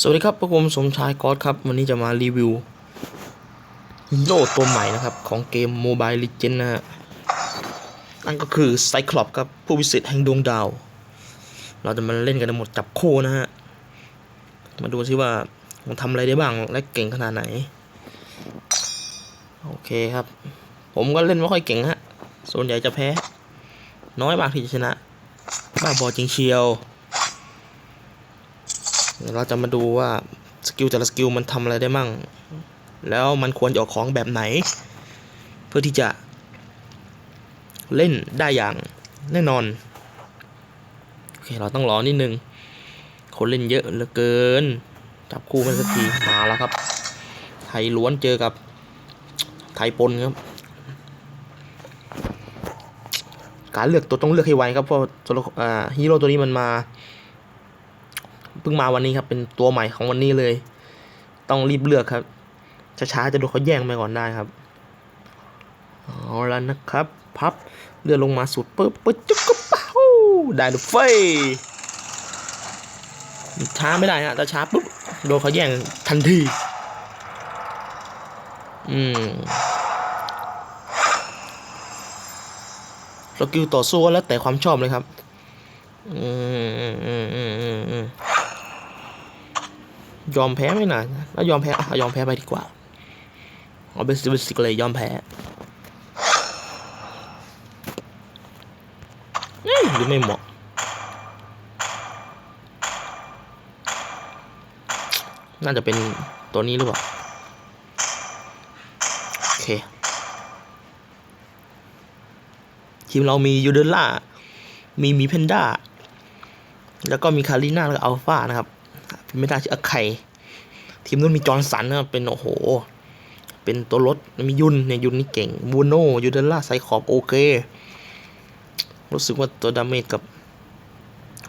สวัสดีครับพวกผมสมชายกอดครับ วันนี้จะมารีวิวฮีโร่ตัวใหม่นะครับ ของเกม Mobile Legend นะฮะนั่นก็คือไซคลอปครับ ผู้วิเศษแห่งดวงดาว เราจะมาเล่นกันในหมดจับโค่นะฮะ มาดูซิว่ามันทำอะไรได้บ้าง และเก่งขนาดไหน โอเคครับ ผมก็เล่นไม่ค่อยเก่งฮะ ส่วนใหญ่จะแพ้ น้อยมากที่จะชนะ บ้าบอจริงเชียว เดี๋ยวเราจะมาดูว่าสกิลแต่ละสกิลมันทำอะไรได้มั่ง แล้วมันควรจะออกของแบบไหน เพื่อที่จะ เล่นได้อย่างแน่นอน โอเคเราต้องรอนิดนึง คนเล่นเยอะเหลือเกิน จับคู่มันสักทีมาแล้วครับ ไทยล้วนเจอกับ ไทยปนครับ การเลือกตัวต้องเลือกให้ไวครับเพราะตัวฮีโร่ตัวนี้มันมา เพิ่งมาวันนี้ครับ เป็นตัวใหม่ของวันนี้เลย ต้องรีบเลือกครับ ช้าๆจะโดนเขาแย่งไปก่อนได้ครับ เอาแล้วนะครับ พับเลื่อนลงมาสุดปึ๊บปึ๊บจุ๊บกระเป๋าได้ลูกเฟยช้าไม่ได้ฮะแต่ช้าปุ๊บโดนเขาแย่งทันที อืมสกิลต่อสู้ก็แล้วแต่ความชอบเลยครับ อืมอืมอืมอืมอืม ยอมแพ้ไม่นานแล้วยอมแพ้อะยอมแพ้ไปดีกว่าเอาเป็นสิบสิกเลยยอมแพ้อ้ยหรือไม่เหมาะน่าจะเป็นตัวนี้หรือเปล่า โอเค ทีมเรามียูเดล่า มีมีเพนด้า แล้วก็มีคาริน่าแล้วก็อัลฟานะครับ ไม่ได้ชื่อไข่ทีมนู้นมีจอร์นสันนะเป็นโอ้โห เป็นตัวรถมียุนเนี่ยยุนนี่เก่งบูโน่ยูเดล่าไซคอบโอเค รู้สึกว่าตัวดาเมจกับ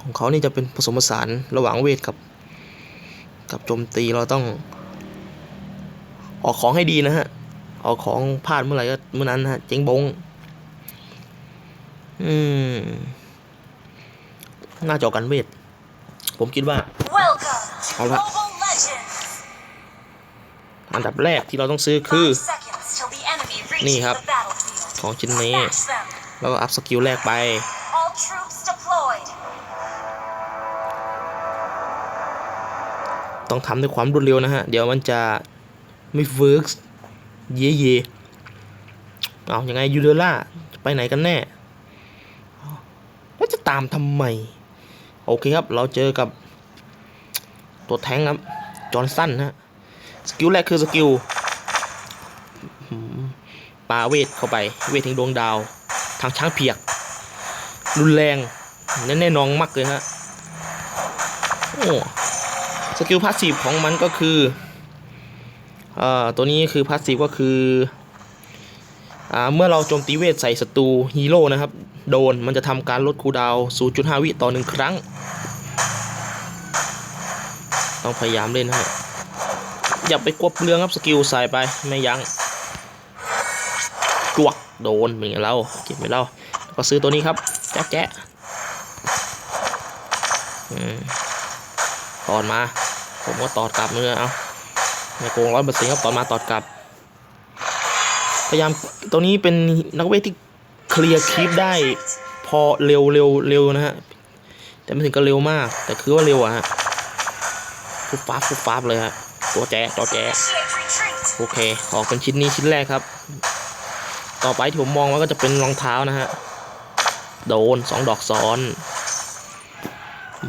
ของเขานี่จะเป็นผสมผสานระหว่างเวทกับ กับโจมตีเราต้อง ออกของให้ดีนะฮะ ออกของพลาดเมื่อไหร่ก็เมื่อนั้นฮะ เจ๊งบง อืมน่าจะออกกันเวท ผมคิดว่า Welcome to All right. Mobile Legends. อันดับแรกที่เราต้องซื้อคือ นี่ครับ ของชิ้นนี้ แล้วก็อัพสกิลแรกไป ต้องทำด้วยความรวดเร็วนะฮะ เดี๋ยวมันจะไม่เวิร์กเย่เย่เอาอยังไงยูเดล่าไปไหนกันแน่ แล้วจะตามทำไม โอเคครับ เราเจอกับ ตัวแท้งครับ จอห์นสันนะฮะ สกิลแรกคือสกิลปาเวทเข้าไป เวทถึงดวงดาว ทางช้างเผือกรุนแรงแน่แน่นองมากเลยฮะ โอ้ สกิลพาสซีฟของมันก็คือ เอ่อ ตัวนี้คือพาสซีฟก็คือ อ่า เมื่อเราโจมตีเวทใส่ศัตรูฮีโร่นะครับ โดน มันจะทำการลดคูดาวน์0.5 วิต่อหนึ่งครั้ง ต้องพยายามเล่นให้อย่าไปกวบเรื่องครับสกิลใส่ไปไม่ยัง้งจวกโดนเป็นไงเราเก็บไปแล้วแล้วก็ซื้อตัวนี้ครับแจ๊ะแจ๊ะอืมตอนมา ผมก็ตอดกลับเนื้อเอาในโกงร้อยเปอร์เซ็นต์ครับตอนมาตอดกลับ พยายามตัวนี้เป็นนักเวทที่เคลียร์คลิปได้ พอเร็วเร็วเร็วนะฮะแต่ไม่ถึงก็เร็วมาก แต่คือว่าเร็วอะฮะ ฟุบฟ้าบฟุบฟ้าบเลยฮะตัวแจ๊ตัวแจ๊ Initiate retreat. โอเค ออกเป็นชิ้นนี้ชิ้นแรกครับ ต่อไปที่ผมมองว่าก็จะเป็นรองเท้านะฮะ โดนสองดอกซ้อน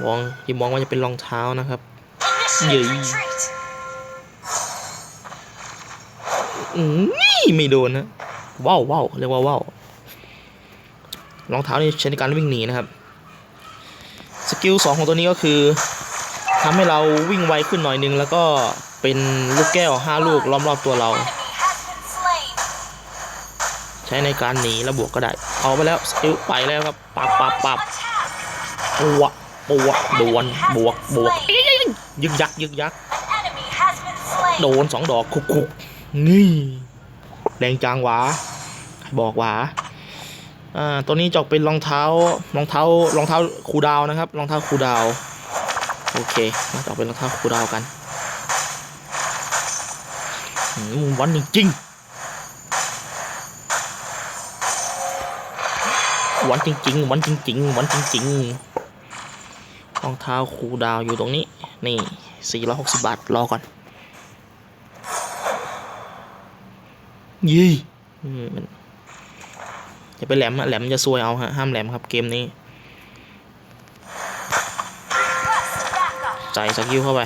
มองที่มองว่าจะเป็นรองเท้านะครับ Initiate Yeah. retreat. อืมนี่ไม่โดนนะว้าวว้าวเรียกว่าว้าวรองเท้านี่ใช้ในการวิ่งหนีนะครับ สกิลสองของตัวนี้ก็คือ ทำให้เราวิ่งไวขึ้นหน่อยนึง แล้วก็เป็นลูกแก้วห้าลูกล้อมรอบตัวเรา ใช้ในการหนีแล้วบวกก็ได้ เอาไปแล้วสกิลไปแล้วครับปับปับปับ Attack. ปัวปัวโดนบวกบวกยึกยักยึกยักโดนสองดอกคุกคุกนี่ แรงจางหวาบอกหวาอ่าตัวนี้จอกเป็นรองเท้ารองเท้ารองเท้าคูดาวนะครับรองเท้าคูดาว โอเค มาต่อเป็นรองเท้าครูดาวกันอืมวันจริงๆวันจริงๆวันจริงๆวันจริงๆรองเท้าครูดาวอยู่ตรงนี้ นี่ 460 บาท รอก่อนยี่อืมมันอย่าไปแหลมอะแหลมจะซวยเอาฮะ ห้ามแหลมครับเกมนี้ ใส่สกิลเข้าไป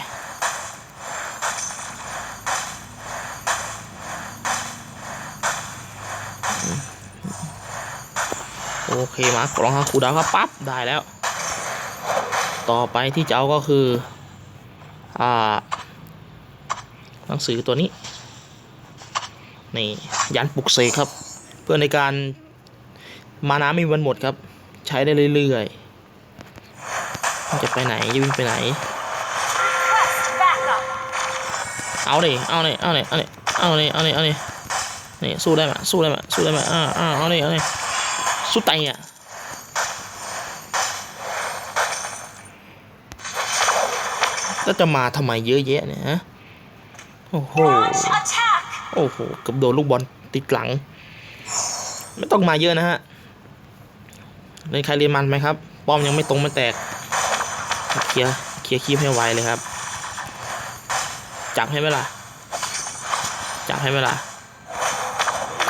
โอเคมากรองเท้าคูดาวครับปั๊บได้แล้ว ต่อไปที่จะเอาก็คือ อ่า หนังสือตัวนี้ นี่ ยันปลุกเสกครับ เพื่อในการมาน้ำไม่มีวันหมดครับ ใช้ได้เรื่อยๆ จะไปไหน จะวิ่งไปไหน เอาดิเอาดิเอาดิเอาดิเอาดิเอาดิเอาดินี่สู้ได้ไหมสู้ได้ไหมสู้ได้ไหมอ่าอ่าเอาดิเอาดิสู้ไตอะแล้วจะมาทำไมเยอะแยะเนี่ยฮะโอ้โหโอ้โหเกับโดนลูกบอลติดหลัง ไม่ต้องมาเยอะนะฮะเล่นใครเรียนมันไหมครับ ป้อมยังไม่ตรงไม่แตก เคลียร์เคลียร์คีบให้ไวเลยครับ จับให้ไหมล่ะจับให้ไหมล่ะ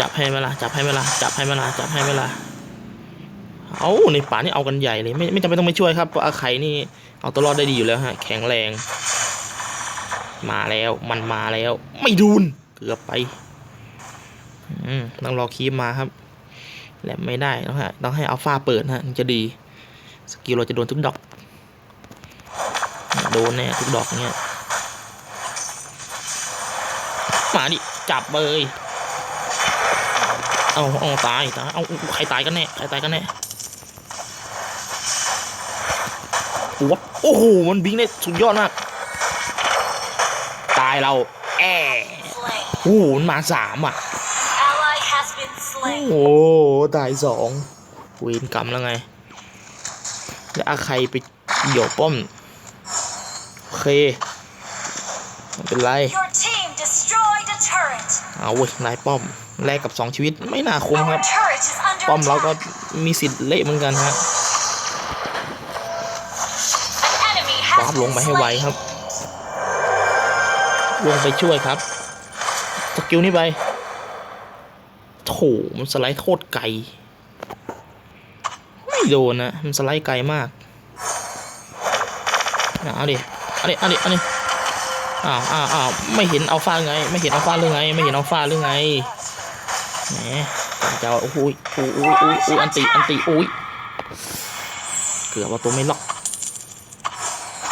จับให้ไหมล่ะจับให้ไหมล่ะจับให้ไหมล่ะจับให้ไหมล่ะเอาในป่านี่เอากันใหญ่เลย ไม่ไม่จำเป็นต้องไปช่วยครับเพราะอาไข่นี่เอาตัวรอดได้ดีอยู่แล้วฮะ แข็งแรง มาแล้ว มันมาแล้ว ไม่ดูน เกือบไป อืมต้องรอคีบมาครับแหลมไม่ได้ต้องให้ต้องให้อัลฟาเปิดฮะถึงจะดี สกิลเราจะโดนทุกดอก โดนแน่ทุกดอกเนี่ย มาดิ จับเลยเอาเอาตายตายเอาใครตายกันแน่ใครตายกันแน่โอ้โหโอ้โห มันบิงได้สุดยอดมาก ตายเรา แอ Slain. โอ้โหมันมาสามอะ Ally has been โอ้ slain. ตายสองเวรกรรมแล้วไง แล้วอาใครไปเหี่ยวป้อม โอเคไม่เป็นไร เอาเว้ยนายป้อมแลกกับสองชีวิตไม่น่าคุ้มค Our รับ turret is under ป้อมเราก็ attack. มีสิทธิ์เละเหมือนกันฮะ An enemy วาร์ has ปลง been ไปให้ไว slain. ครับ ลงไปช่วยครับ สกิลนี้ไปโถมันสไลด์โคตรไกล ไม่โดนนะ มันสไลด์ไกลมาก เอาดิเอาดิเอาดิเอาดิ อ้าวอ้าวอ้าวไม่เห็นอัลฟาหรือไง ไม่เห็นอัลฟาหรือไง ไม่เห็นอัลฟาหรือไงแหมจะเอาโอ้โหโอ้โหโอ้โหโอ้โหอันติอันติโอ้ยเกือบว่าตัวไม่ล็อก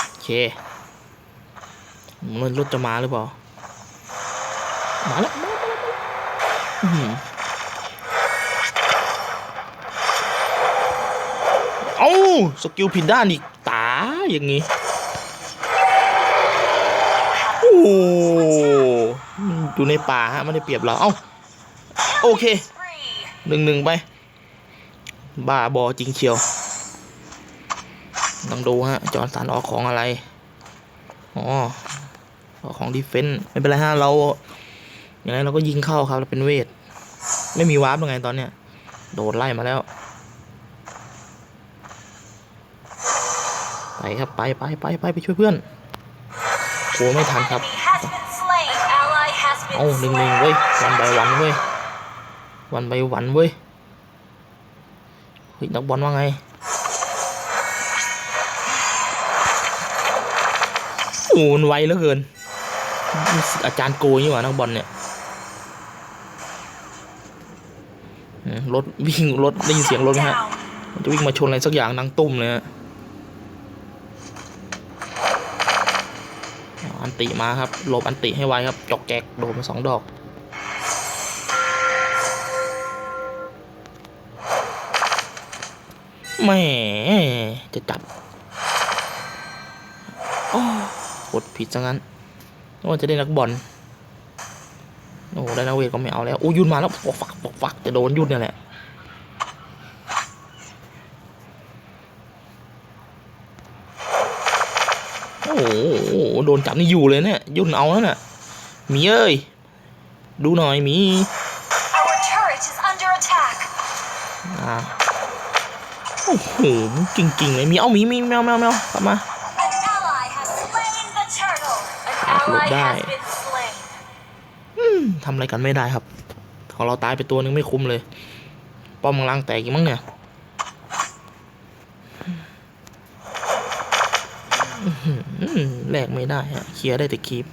โอเคมันรถจะมาหรือเปล่ามาแล้วมาแล้วมาแล้วอื้อหือเอ้าสกิลผิดด้านอีกตาอย่างงี้ อ้โหมันอยู่ในป่าฮะไม่ได้เปรียบเราเอ้าโอเคหนึ่งหนึ่งไป บ้าบอจริงเชียวต้องดูฮะ จอร์สันออกของอะไร อ๋อออกของดีเฟนต์ไม่เป็นไรฮะ เรา อย่างไรเราก็ยิงเข้าครับ เราเป็นเวท ไม่มีวาร์ปยังไงตอนเนี้ย โดนไล่มาแล้ว ไปครับ ไปไปไปไปไปช่วยเพื่อน โหไม่ทันครับ Enemy has been slain. An ally has เอา been หนึ่งหนึ่ง slain. เว้ยวันใบวันเว้ยวันใบวันเว้ยเฮ้ยนักบอลว่าไงโอ้มันไวเหลือเกินนี่อาจารย์โกยนี่หว่านักบอลเนี่ยอืมรถวิ่งรถได้ยินเสียงรถไหมฮะ Down. มันจะวิ่งมาชนอะไรสักอย่างดังตุ้มเลยฮะเอาอั นติมาครับหลบอันติให้ไวครับจอกแจกโดนมาสองดอกแหม่จะจับโอ้กดผิดซะงั้นนึกว่าจะได้นักบอลโอ้ได้นักเวทก็ไม่เอาแล้วโอ้ยุ่นมาแล้วปอกฝักปอกฝักจะโดนยุ่นเนี่ยแหละ โดนจับนี่อยู่เลยเนี่ยยุ่นเอาแล้วน่ะหมีเอ้ยดูหน่อยหมี Our turret is under attack. อ่าโอ้โหจริงๆเลยหมีเอาหมีหมีแมวแมวแมวกลับมา An ally has slain the turtle. An Upload ally has die. been slain. อืมทำอะไรกันไม่ได้ครับ ของเราตายไปตัวนึงไม่คุ้มเลย ป้อมกำลังแตกอีกมั้งเนี่ยอื้อหือ แลกไม่ได้ฮะเคลียร์ได้แต่คลิป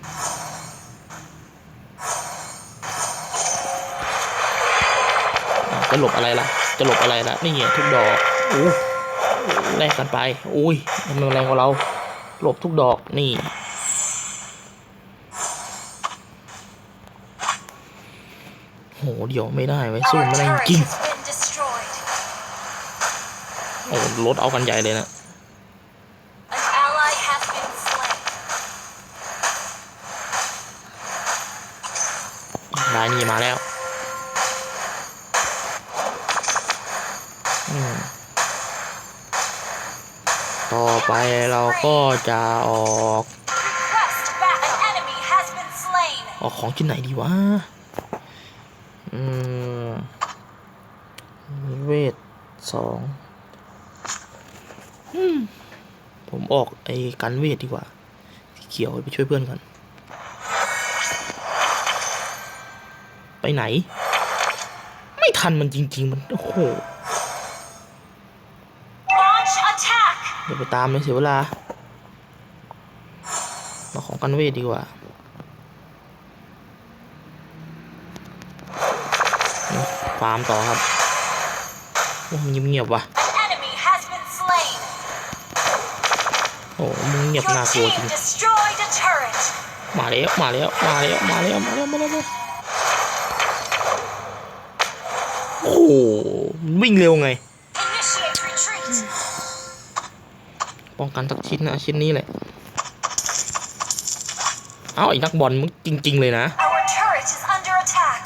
จะหลบอะไรล่ะ จะหลบอะไรล่ะ นี่ไงทุกดอกโอ้แลกกันไป อุ้ยมันแรงกว่าเรา หลบทุกดอก นี่ โห เดี๋ยวไม่ได้ไว้ยสู้ Our ไม่ได้ turret จริง has been destroyed. โอ้รถเอากันใหญ่เลยนะ ได้นี่มาแล้วอืมต่อไปเราก็จะออก Request back. An enemy has been slain. ออกของชิ้นไหนดีวะ อืมมีเวทสองอืมผมออกไอ้กันเวทดีกว่าสีเขียวไปช่วยเพื่อนก่อน ไปไหน ไม่ทันมันจริง ๆ มัน โอ้โห Launch attack. เดี๋ยวไปตามเลยเสียเวลาเราของกันเวทดีกว่านี่ฟาร์มต่อครับโอ้มันเงียบๆว่ะ An enemy has been slain. โอ้มึงเงียบ Your น่ากลัว team จริง destroyed a turret. มาแล้วมาแล้วมาแล้วมาแล้วมาแล้วมาแล้วมาแล้ว โอ้โหมันวิ่งเร็วไง Initiate retreat. ป้องกันสักชิ้นนะชิ้นนี้แหละ เอาไอ้นักบอลมึงจริง ๆ เลยนะ Our turret is under attack.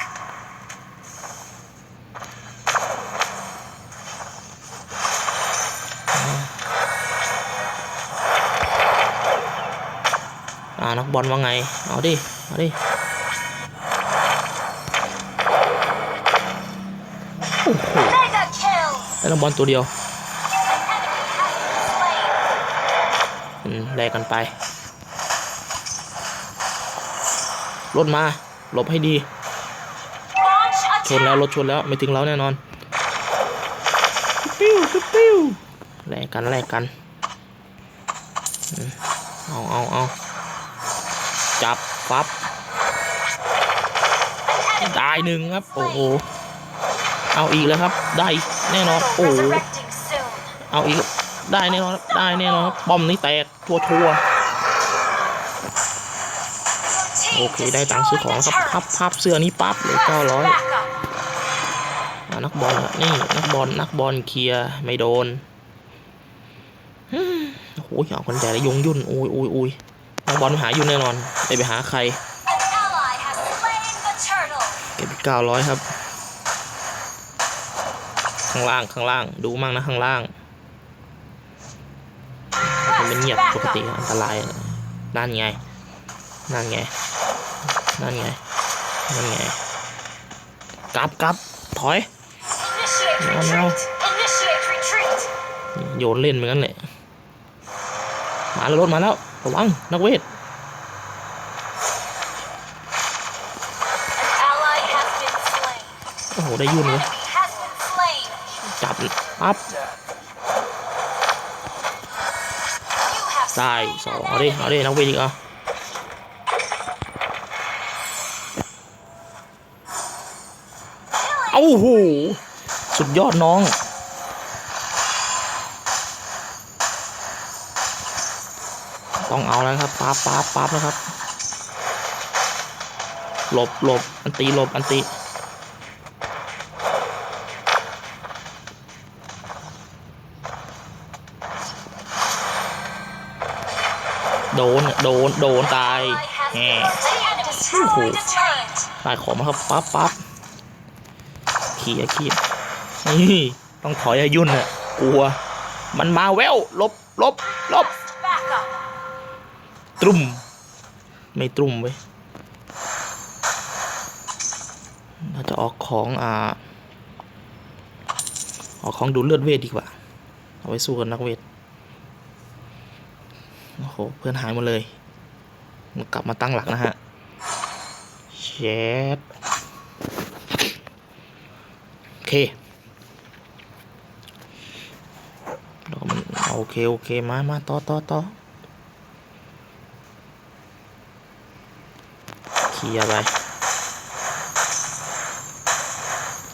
อ่านักบอลว่าไง เอาดิ เอาดิ โอ้โห Mega kill. ได้นักบอลตัวเดียว An enemy has been slain. อืมแลกกันไปรถมาหลบให้ดี Launch ชนแล้ว attack. รถชนแล้วไม่ถึงเราแน่นอนปิ้วปิ้วปิ้วแลกกันแลกกันอืมเอาเอาเอาจับปั๊บได้หนึ่งครับ โอ้โห เอาอีกแล้วครับ ได้แน่นอน โอ้เอาอีก ได้แน่นอน ได้แน่นอนบป้อมนี้แตกทัวทัวร์โอเค ได้ตังค์ซื้อของครับพับพับเสื้อนี้ปั๊บเลยเก้าร้อยนักบอลนี่ นักบอล นักบอลเคลียร์ไม่โดนฮึโอ้โหเอาคนใหญ่เลยยงยุ่นอ้ยอ้ยอ้ยนักบอลไปหายุ่นแน่นอนไปไปหาใครเก็บเก้าร้อยครับ ข้างล่างข้างล่างดูมั่งนะข้างล่าง มันเป็นเงียบปกติอันตรายนั่นไงนั่นไงนั่นไงนั่นไงกลับกลับถอย Initiate No, no. retreat. Initiate retreat. โยนเล่นเหมือนกันแหละมาแล้วรถมาแล้วระวังนักเวทโอ้โห ได้ยุ่นเลย จับปั๊บ You have ได้ slain สอง an เอาดิ enemy. เอาดินักเวทอีกเอา Killing เอาโอ้โหสุดยอดน้อง ต้องเอาแล้วครับปั๊บปั๊บปั๊บนะครับ หลบหลบอันตีหลบอันตี โดน โดน โดนตาย ally has แหม been slain. Destroyed a turret. ได้ของมาครับ ปั๊บปั๊บขี่อะขี่นี่ ต้องถอยอายุ่นน่ะกลัว มันมาแววหลบหลบหลบ Back up. ตรุ่ม ไม่ตรุ่มเว้ยเราจะออกของอ่า ออกของดูดเลือดเวทดีกว่า เอาไว้สู้กับนักเวท โหเพื่อนหายหมดเลยมันกลับมาตั้งหลักนะฮะเชดโอเคแล้วก็มันโอเค โอเค มามาต่อต่อต่อเคลียร์ไป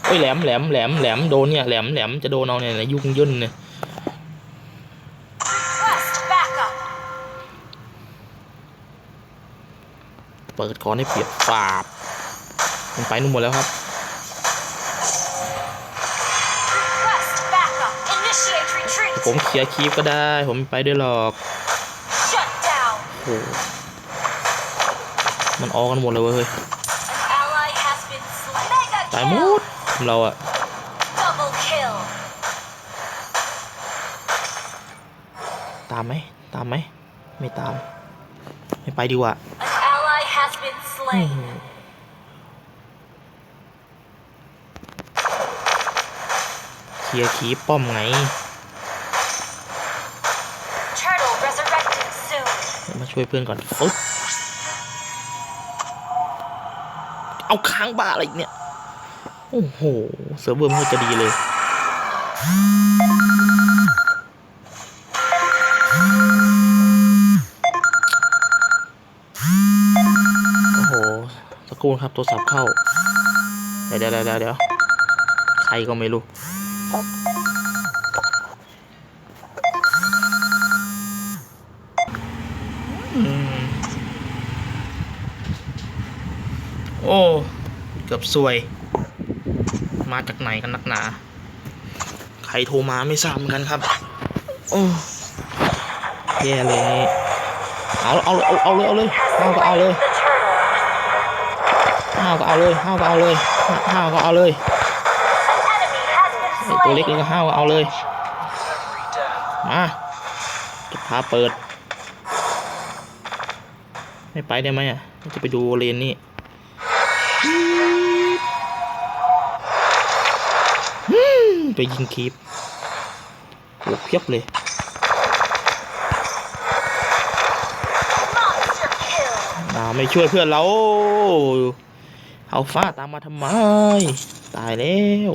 โอ้ยแหลมแหลมแหลมแหลมโดนเนี่ยแหลมแหลมจะโดนเอาเนี่ยนะยุ่งยุ่นเนี่ย เปิดก่อนให้เปรียบฟาบมันไปนู่นหมดแล้วครับ Request backup. Initiate retreat. ผมเคลียร์คีฟก็ได้ ผมไม่ไปด้วยหรอก Shut down. โอ้โหมันออกกันหมดเลยเว้ย An ally has been slain. Mega ตายหม kill. ดเราอะ Double kill. ตามไหมตามไหม ไม่ตาม ไม่ไปดีกว่า An ally has been โอ้ slain. โหเคลียร์คีฟป้อมไง Turtle resurrecting soon. มาช่วยเพื่อนก่อนฟึ๊บเอาค้างบ้าอะไรอีกเนี่ย โอ้โห เซิร์ฟเวอร์มันจะดีเลย ครู่นครับโทรศัพท์เข้า เดี๋ยวเดี๋ยวเดี๋ยวเดี๋ยวใครก็ไม่รู้อืมโอ้ เกือบซวย มาจากไหนกันนักหนา ใครโทรมาไม่ทราบเหมือนกันครับ โอ้แย่เลย เอา เอา เอา เอาเลย เอาเลยห้าก็เอาเลยาวก็เอาเลยห้าวก็เอาเลยห้าวก็เอาเลยตัวเล็กนี่ก็ห้าวก็เอาเลยมาจะพาเปิด ไม่ไปได้ไหมอะจะไปดูเลนนี่ไปยิงคลิปโอ้เพียบเลย Monster kill. อ่าไม่ช่วยเพื่อนเรา อาฟ้าตามมาทำไม ตายแล้ว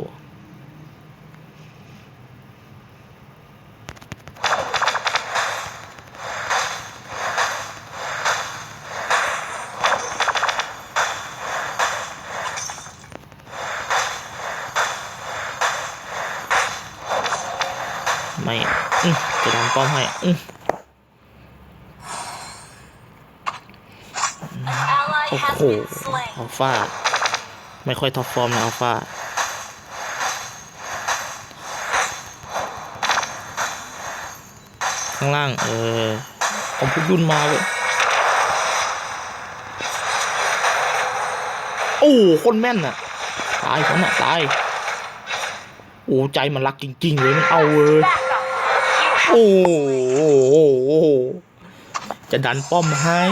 ไม่อืมจะดันป้อมให้อืม An ally โอ้ has โห been slain. อัลฟา ไม่ค่อยท็อปฟอร์มนะอัลฟาข้างล่าง เออผมพุดยุ่นมาเว้ยโอ้คนแม่นน่ะ ตายคนน่ะ ตาย โอ้ใจมันรักจริง ๆ เลย มันเอาเว้ยโอ้โหจะดันป้อมให้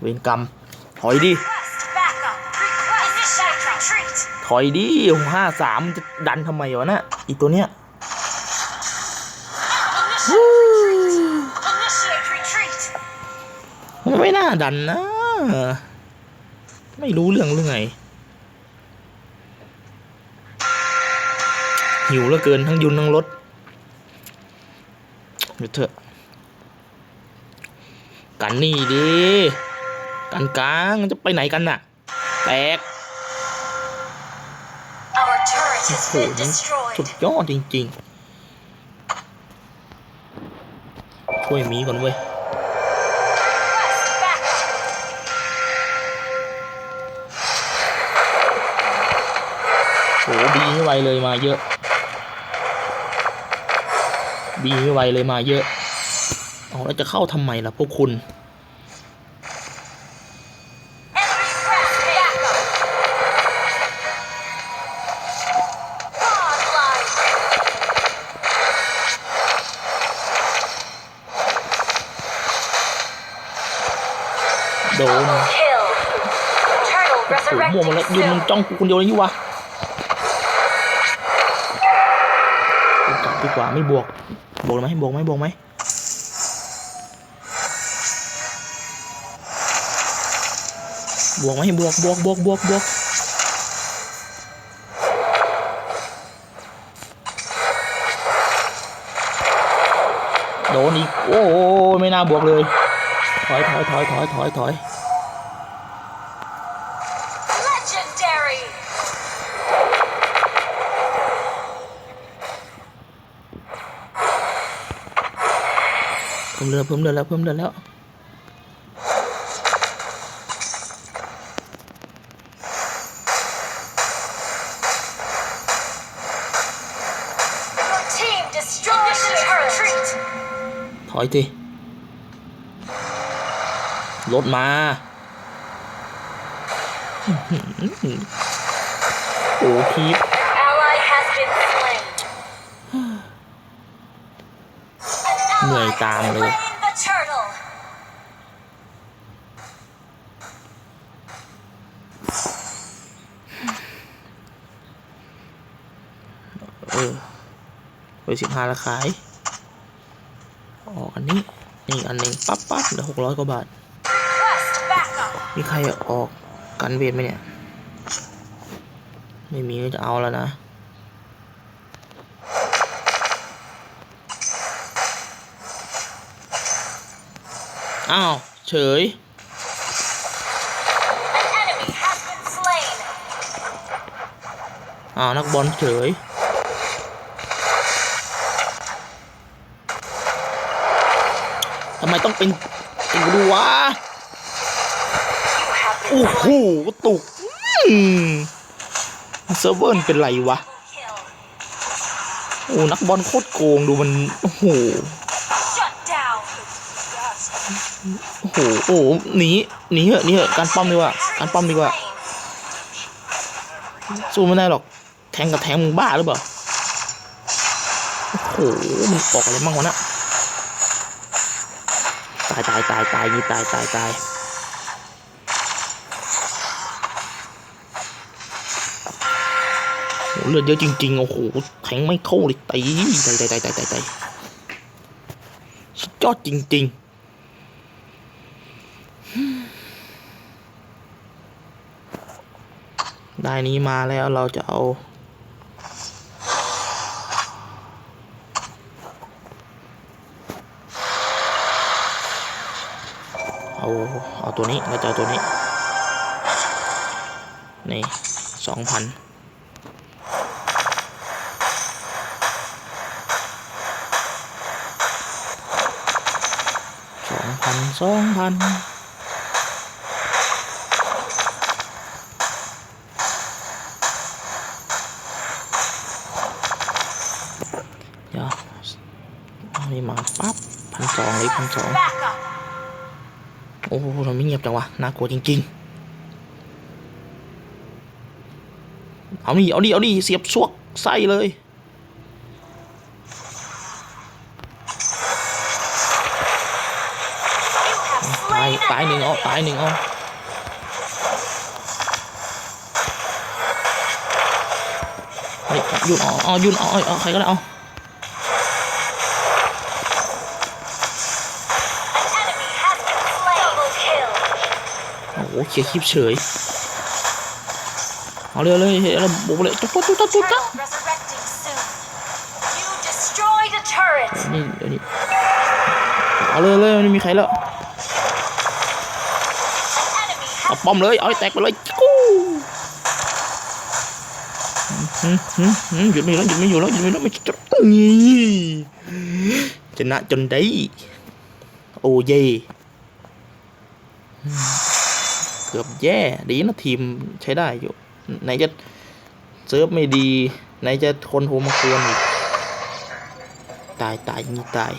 เวรกรรม ถอยดิ ถอยดิห้าสามจะดันทำไมวะน่ะอีตัวเนี้ยไม่น่าดันนะ ไม่รู้เรื่องเรื่องไง หิวเหลือเกินทั้งยุนทั้งรถเดี๋ยวเถอะกันนี่ดิ กันกลางจะไปไหนกันน่ะ แตก Our turret โอ้ has โห been สุด destroyed. ยอดจริง ๆ ช่วยหมีก่อนเว้ย Request backup. โหบีไม่ไหวเลยมาเยอะ บีไม่ไหวเลยมาเยอะเอาแล้วจะเข้าทำไมล่ะพวกคุณ ยืนมึงจ้องกูคนเดียวเลยนี่วะกลับดีกว่าไม่บวก บวกไหมบวกไหมบวกไหมบวกไหมบวกบวกบวกบวกบวกโดนอีก โอ้ไม่น่าบวกเลย ถอยถอยถอยถอยถอยถอย Legendary. เพิ่มเลือดเพิ่มเลือดแล้วเพิ่มเลือดแล้ว Your team destroyed the turret. ถอยสิรถมาอื้อหือโอ้คีบ Ally has been slain. An เหนื่อย ally ตาม has เลย slain the turtle. เออไปสิบห้าละขาย ออกอันนี้ นี่อันหนึ่งปั๊บปั๊บเหลือหกร้อยกว่าบาท Request backup. มีใครออกกันเวทไหมเนี่ย ไม่มีก็จะเอาแล้วนะ อ้าว เฉย อ้าว นักบอลเฉยทำไมต้องเป็นกูดูวะโอ้โหตุกเซิร์ฟเวอร์มันเป็นไรวะ โอ้ นักบอลโคตรโกงดูมัน โอ้โห โอ้โหโอ้โหหนีหนีเหอะหนีเหอะการป้อมดีกว่าการป้อมดีกว่า สู้ไม่ได้หรอก แทงกับแทงมึงบ้าหรือเปล่าโอ้โหมันออกอะไรมั่งวะนะตายตายตายตายนี่ตายตายตายโอ้เลือดเยอะจริงๆ โอ้โห แทงไม่เข้าเลยตีตายตายตายตายตายตายสุดยอดจริง ๆ ได้นี้มาแล้วเราจะเอาเอาเอาตัวนี้เราจะเอาตัวนี้ นี่สองพันสองพันสองพันเดี๋ยวเอานี่มาปั๊บพันส องเลยพันสอง Backup. โอ้โหทำไมเงียบจังวะน่ากลัวจริง ๆ เอาดิเอาดิเอาดิเสียบซวกไส้เลยตายตายหนึ่งเอาตายหนึ่งเอาเฮ้ยยุ่นเอาเอายุ่นเอาเอาเอาใครก็ได้เอา ขียร์คลิปเฉย เอาเลยเอาเลยเฮ้ยเราบุกเลยจุ๊บจุ๊บจุ๊บจุ๊บจุ๊บนี่เดี๋ยวนี้เอาเลยเลยไม่มีใครแล้วเอาป้อมเลยเอาให้แตกไปเลยกู้หืมหืมหืมหยุดไม่อยู่แล้วหยุดไม่อยู่แล้วหยุดไม่อยู่แล้วไม่จะนี่ชนะจนได้โอ้เย่ กือบแย่ ดีนะทีมใช้ได้อยู่ ไหนจะเซิร์ฟไม่ดี ไหนจะคนโทรมากวนอีก ตายตายนี่ตาย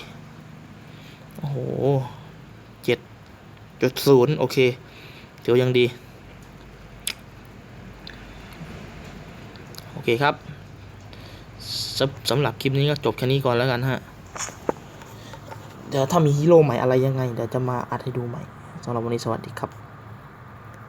โอ้โหเจ็ดจุดศูนย์โอเคเดี๋ยวยังดี โอเคครับสสำหรับคลิปนี้ก็จบแค่นี้ก่อนแล้วกันฮะ เดี๋ยวถ้ามีฮีโร่ใหม่อะไรยังไง เดี๋ยวจะมาอัดให้ดูใหม่สำหรับวันนี้สวัสดีครับ